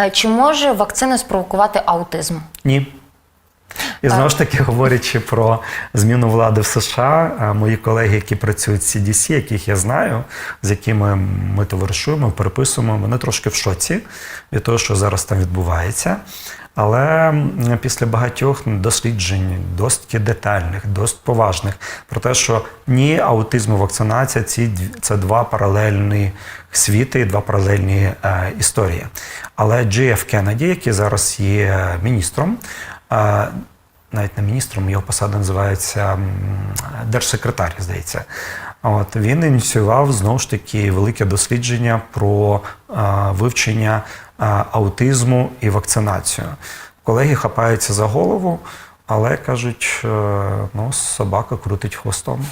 Е, Чи може вакцина спровокувати аутизм? Ні. І знову ж таки, говорячи про зміну влади в США, мої колеги, які працюють в CDC, яких я знаю, з якими ми товаришуємо, переписуємо, вони трошки в шоці від того, що зараз там відбувається. Але після багатьох досліджень, досить детальних, досить поважних, про те, що ні аутизм і вакцинація ці це два паралельні світи, і два паралельні е, історії. Але Джеф Кеннеді, який зараз є міністром, навіть не міністром, його посада називається держсекретар, здається. От він ініціював знову ж таки велике дослідження про вивчення аутизму і вакцинацію. Колеги хапаються за голову, але кажуть, е, ну, собака крутить хвостом.